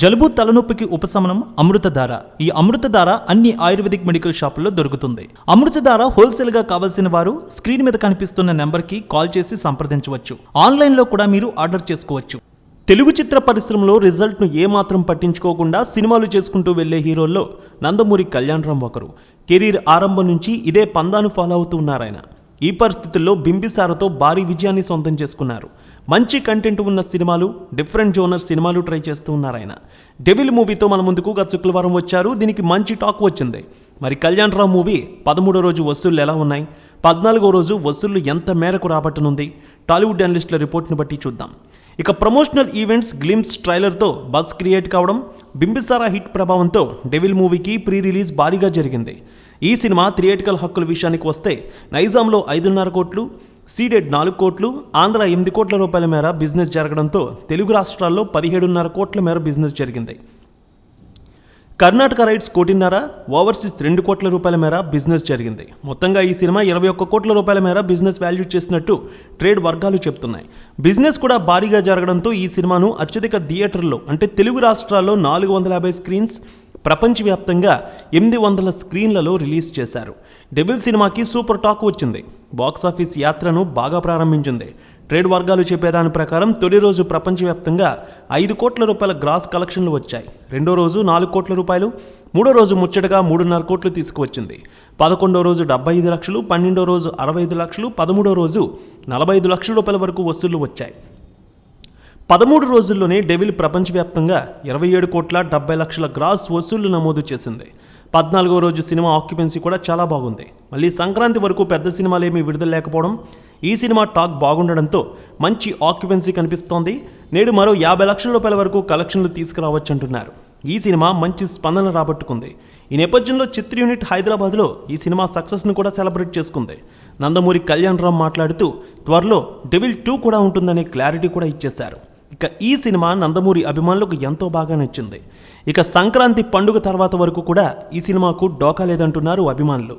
జలుబు తలనొప్పికి ఉపశమనం అమృతధార. ఈ అమృతధార అన్ని ఆయుర్వేదిక్ మెడికల్ షాపుల్లో దొరుకుతుంది. అమృతధార హోల్సేల్గా కావాల్సిన వారు స్క్రీన్ మీద కనిపిస్తున్న నెంబర్కి కాల్ చేసి సంప్రదించవచ్చు. ఆన్లైన్లో కూడా మీరు ఆర్డర్ చేసుకోవచ్చు. తెలుగు చిత్ర పరిశ్రమలో రిజల్ట్ను ఏమాత్రం పట్టించుకోకుండా సినిమాలు చేసుకుంటూ వెళ్ళే హీరోల్లో నందమూరి కళ్యాణరామ్ ఒకరు. కెరీర్ ఆరంభం నుంచి ఇదే పందాను ఫాలో అవుతూ ఉన్నారాయన. ఈ పరిస్థితుల్లో బింబిసారతో భారీ విజయాన్ని సొంతం చేసుకున్నారు. మంచి కంటెంట్ ఉన్న సినిమాలు డిఫరెంట్ జోనర్ సినిమాలు ట్రై చేస్తూ ఉన్నారు ఆయన. డెవిల్ మూవీతో మన ముందుకు గత శుక్రవారం వచ్చారు. దీనికి మంచి టాక్ వచ్చింది. మరి కళ్యాణ్ రావు మూవీ పదమూడో రోజు వసూళ్ళు ఎలా ఉన్నాయి? పద్నాలుగో రోజు వసూళ్ళు ఎంత మేరకు రాబట్టనుంది? టాలీవుడ్ అనలిస్టుల రిపోర్ట్ను బట్టి చూద్దాం. ఇక ప్రమోషనల్ ఈవెంట్స్ గ్లిమ్స్ ట్రైలర్తో బస్ క్రియేట్ కావడం బింబిసారా హిట్ ప్రభావంతో డెవిల్ మూవీకి ప్రీ రిలీజ్ భారీగా జరిగింది. ఈ సినిమా థియేటికల్ హక్కుల విషయానికి వస్తే నైజాంలో ఐదున్నర కోట్లు సీడెడ్ నాలుగు కోట్లు ఆంధ్ర ఎనిమిది కోట్ల రూపాయల మేర బిజినెస్ జరగడంతో తెలుగు రాష్ట్రాల్లో పదిహేడున్నర కోట్ల మేర బిజినెస్ జరిగింది. కర్ణాటక రైట్స్ కోటిన్నర ఓవర్సీస్ రెండు కోట్ల రూపాయల మేర బిజినెస్ జరిగింది. మొత్తంగా ఈ సినిమా ఇరవై ఒక్క కోట్ల రూపాయల మేర బిజినెస్ వాల్యూ చేసినట్టు ట్రేడ్ వర్గాలు చెప్తున్నాయి బిజినెస్ కూడా భారీగా జరగడంతో ఈ సినిమాను అత్యధిక థియేటర్లో అంటే తెలుగు రాష్ట్రాల్లో నాలుగు వందల యాభై స్క్రీన్స్ ప్రపంచవ్యాప్తంగా ఎనిమిది వందల స్క్రీన్లలో రిలీజ్ చేశారు. డెబిల్ సినిమాకి సూపర్ టాక్ వచ్చింది. బాక్సాఫీస్ యాత్రను బాగా ప్రారంభించింది. ట్రేడ్ వర్గాలు చెప్పేదాని ప్రకారం తొలి రోజు ప్రపంచవ్యాప్తంగా ఐదు కోట్ల రూపాయల గ్రాస్ కలెక్షన్లు వచ్చాయి. రెండో రోజు నాలుగు కోట్ల రూపాయలు మూడో రోజు ముచ్చటగా మూడున్నర కోట్లు తీసుకువచ్చింది. పదకొండో రోజు డెబ్బై ఐదు లక్షలు పన్నెండో రోజు అరవై ఐదు లక్షలు పదమూడో రోజు నలభై ఐదు లక్షల రూపాయల వరకు వసూళ్ళు వచ్చాయి. పదమూడు రోజుల్లోనే డెవిల్ ప్రపంచవ్యాప్తంగా ఇరవై ఏడు కోట్ల డెబ్బై లక్షల గ్రాస్ వసూళ్ళు నమోదు చేసింది. పద్నాలుగో రోజు సినిమా ఆక్యుపెన్సీ కూడా చాలా బాగుంది. మళ్ళీ సంక్రాంతి వరకు పెద్ద సినిమాలు ఏమీ విడుదల లేకపోవడం ఈ సినిమా టాక్ బాగుండడంతో మంచి ఆక్యుపెన్సీ కనిపిస్తోంది. నేడు మరో యాభై లక్షల రూపాయల వరకు కలెక్షన్లు తీసుకురావచ్చు అంటున్నారు ఈ సినిమా మంచి స్పందన రాబట్టుకుంది. ఈ నేపథ్యంలో చిత్ర యూనిట్ హైదరాబాద్లో ఈ సినిమా సక్సెస్ను కూడా సెలబ్రేట్ చేసుకుంది. నందమూరి కళ్యాణ్ రామ్ మాట్లాడుతూ త్వరలో డెవిల్ టూ కూడా ఉంటుందనే క్లారిటీ కూడా ఇచ్చేశారు. ఇక ఈ సినిమా నందమూరి అభిమానులకు ఎంతో బాగా నచ్చింది. ఇక సంక్రాంతి పండుగ తర్వాత వరకు కూడా ఈ సినిమాకు డోకా లేదంటున్నారు అభిమానులు.